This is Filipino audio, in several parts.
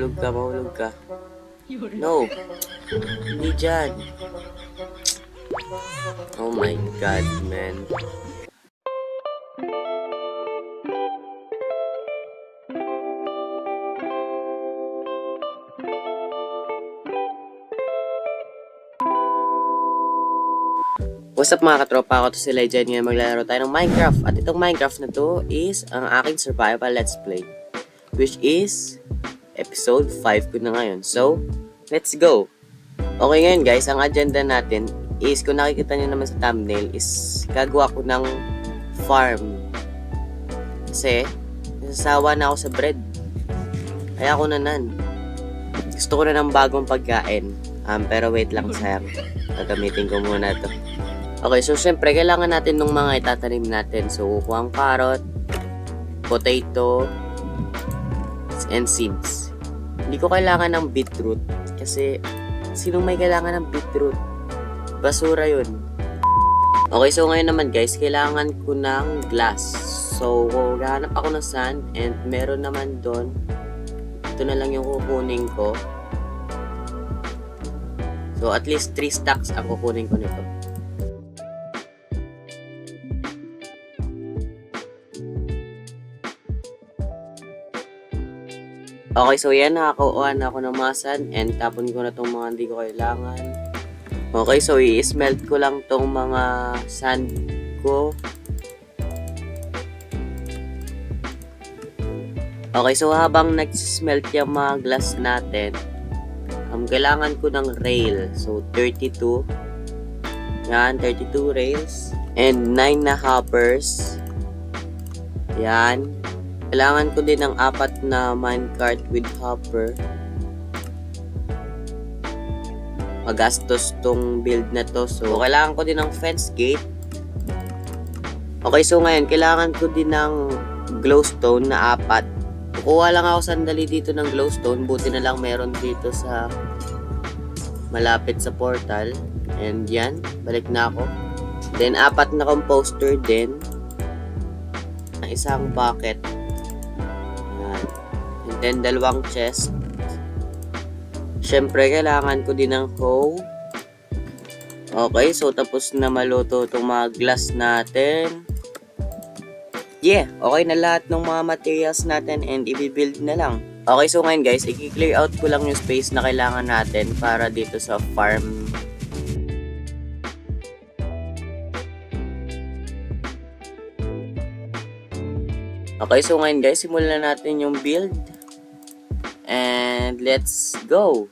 Mahulog ka, mahulog ka. No. Hindi dyan. Oh my god, man. What's up mga katropa? Ako to si Legend. Ngayon maglalaro tayo ng Minecraft. At itong Minecraft na to is ang aking survival let's play. Which is episode 5 ko na ngayon. So, let's go! Okay ngayon guys, ang agenda natin is kung nakikita nyo naman sa thumbnail is gagawa ko ng farm. Kasi, nasasawa na ako sa bread. Kaya ako na nan. Gusto ko na ng bagong pagkain. Um, pero wait lang sayang. Gagamitin ko muna to. Okay, so syempre, kailangan natin ng mga itatanim natin. So, kukuha ang carrot, potato, and seeds. Hindi ko kailangan ng beetroot kasi sino may kailangan ng beetroot? Basura yun. Okay, so ngayon naman guys, kailangan ko ng glass. So, gahanap ako ng sand and meron naman doon. Ito na lang yung kukunin ko. So, at least 3 stacks ang kukunin ko nito. Okay, so yan, nakakuha na ako ng mga sand and tapon ko na tong mga hindi ko kailangan. Okay, so i-smelt ko lang tong mga sand ko. Okay, so habang nag-smelt yung mga glass natin, um, kailangan ko ng rail. So, 32. Yan, 32 rails. And 9 na hoppers. Yan. Kailangan ko din ng apat na minecart with hopper. Magastos tong build na to. So, kailangan ko din ng fence gate. Okay, so ngayon, kailangan ko din ng glowstone na apat. Kukuha lang ako sandali dito ng glowstone. Buti na lang meron dito sa malapit sa portal. And yan, balik na ako. Then, apat na composter din. Isang bucket. Then, dalawang chest. Siyempre, kailangan ko din ng hoe. Okay, so tapos na maluto itong mga glass natin. Yeah, okay na lahat ng mga materials natin and i-build na lang. Okay, so ngayon guys, i-clear out ko lang yung space na kailangan natin para dito sa farm. Okay, so ngayon guys, simulan na natin yung build. And let's go!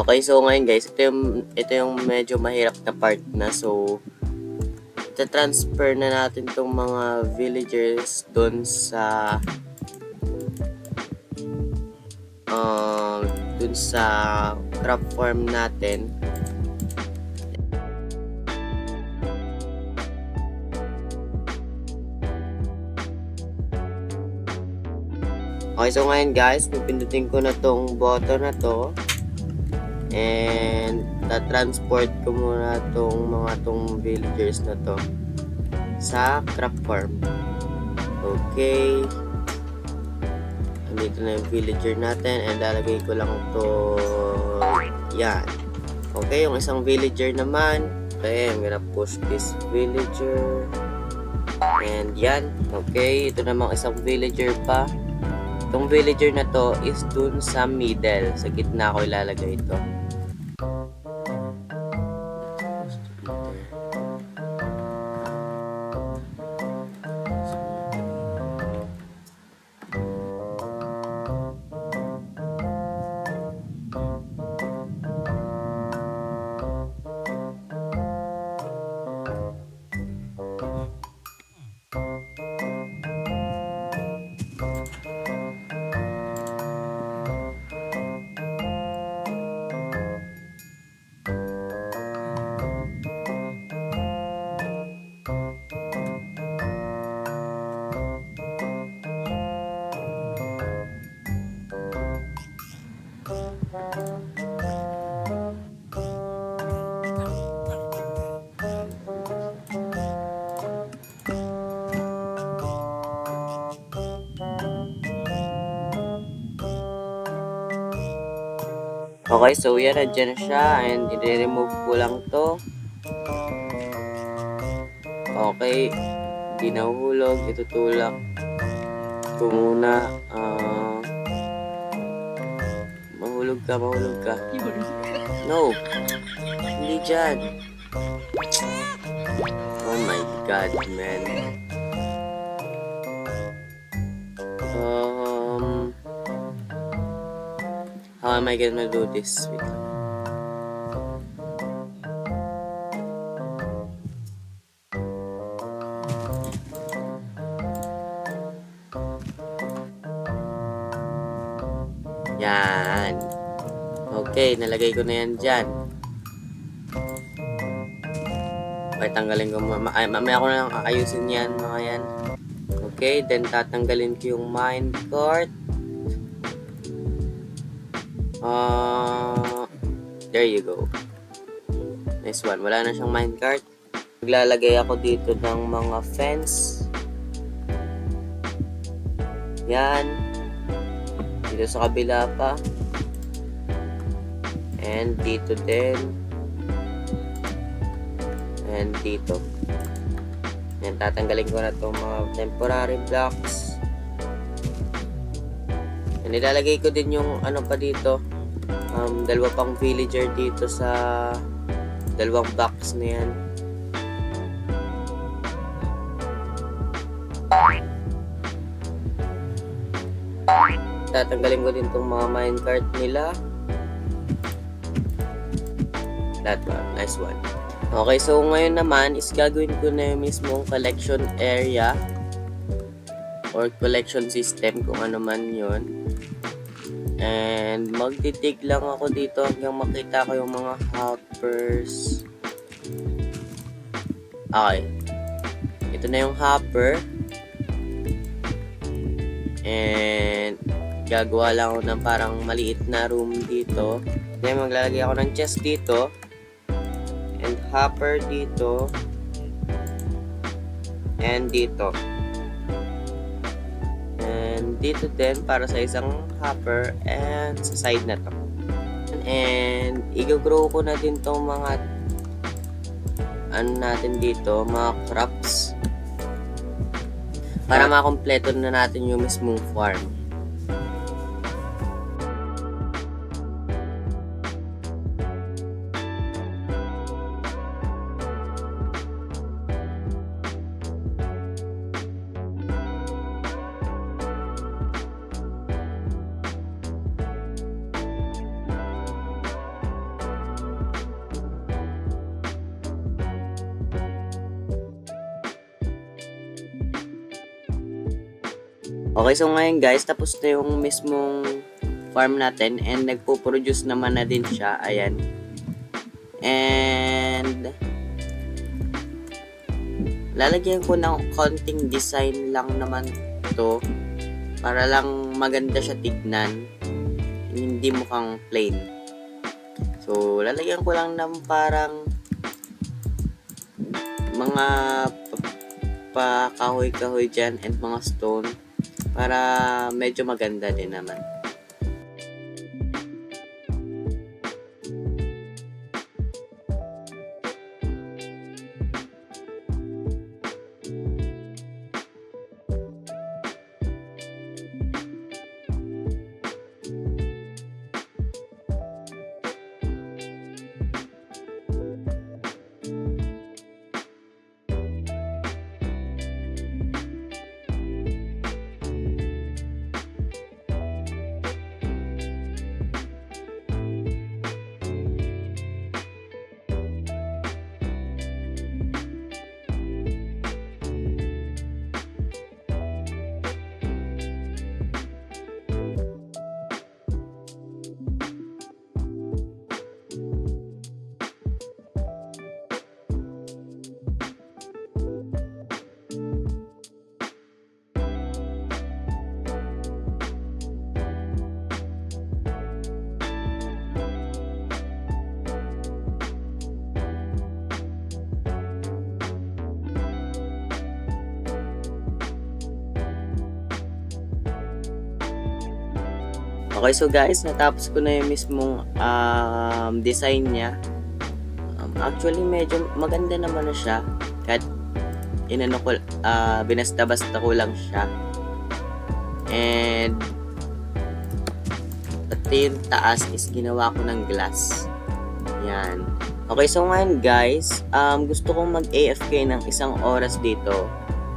Okay, so ngayon guys, ito yung, ito yung medyo mahirap na part na. So, ita-transfer na natin tong mga villagers doon sa um, dun sa crop farm natin. Okay, so ngayon guys, pipindutin ko na tong button na to. And ta-transport ko muna tong mga tong villagers na to sa crop farm. Okay. Andito na yung villager natin and lalagay ko lang to yan. Okay, yung isang villager naman. Okay, I'm gonna push this villager. And yan. Okay, ito namang isang villager pa. Itong villager na to is dun sa middle. Sa gitna ko ilalagay ito. Okay, so yan, nandiyan siya and i-remove ko lang to. Okay, hindi nahuhulog, itutulak ko muna. Ah, mahulog ka, mahulog ka. No, hindi dyan. Oh my god, man. Um, how am I gonna do this? Wait lang. Yan. Okay, nalagay ko na yan dyan. Okay, tanggalin ko. Ma ay, mamaya ko na lang ayusin yan, mga yan. Okay, then tatanggalin ko yung minecart. Ah, there you go. Nice one. Wala na siyang minecart. Maglalagay ako dito ng mga fence. Yan. Dito sa kabila pa. And dito din. And dito. Yan, tatanggalin ko na itong mga temporary blocks. And ilalagay ko din yung ano pa dito. Um, dalawa pang villager dito sa dalawang box na yan. Tatanggalin ko din itong mga minecart nila. That one. Nice one. Okay, so ngayon naman is gagawin ko na yung mismong collection area or collection system kung ano man yon And magtitig lang ako dito hanggang makita ko yung mga hoppers. Okay. Ito na yung hopper. And gagawa lang ako ng parang maliit na room dito. Then maglalagay ako ng chest dito. And hopper dito. And dito. And dito din para sa isang hopper and sa side na to. And i-grow ko na din tong mga ano natin dito, mga crops. Para makompleto na natin yung mismong farm. Okay, so ngayon guys, tapos na yung mismong farm natin and nagpo-produce naman na din siya. Ayan. And lalagyan ko ng konting design lang naman to para lang maganda siya tignan. Hindi mukhang plain. So, lalagyan ko lang ng parang mga pa kahoy-kahoy dyan and mga stone para medyo maganda din naman. Okay, so guys, natapos ko na yung mismong um, design niya. Um, actually, medyo maganda naman na siya. Kahit inano ko, ah, binasta-basta ko lang siya. And pati yung taas is ginawa ko ng glass. Yan. Okay, so ngayon guys, um, gusto kong mag-AFK ng isang oras dito.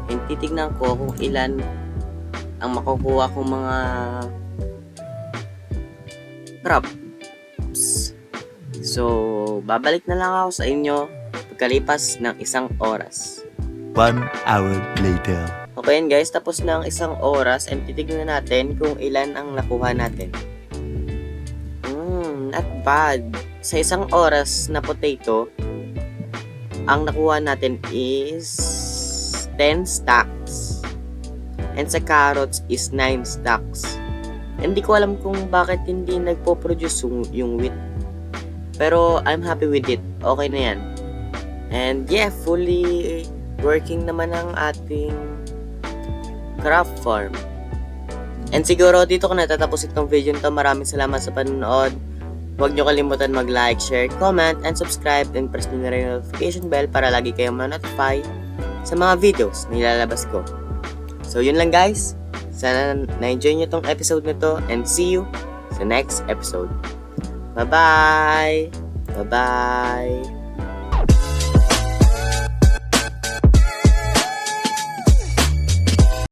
And titignan ko kung ilan ang makukuha kong mga props. So, babalik na lang ako sa inyo pagkalipas ng isang oras. One hour later. Okay yun guys, tapos na ang isang oras and titignan natin kung ilan ang nakuha natin. Hmm, not bad. Sa isang oras na potato, ang nakuha natin is 10 stacks. And sa carrots is 9 stacks. Hindi ko alam kung bakit hindi nagpo-produce yung, yung wheat. Pero I'm happy with it. Okay na yan. And yeah, fully working naman ang ating craft farm. And siguro dito ko natatapos itong video nito. Maraming salamat sa panonood. Huwag nyo kalimutan mag-like, share, comment, and subscribe and press nyo na rin yung notification bell para lagi kayong ma-notify sa mga videos na ilalabas ko. So yun lang guys. Sana na-enjoy nyo tong episode na to and see you sa next episode. Bye-bye! Bye-bye!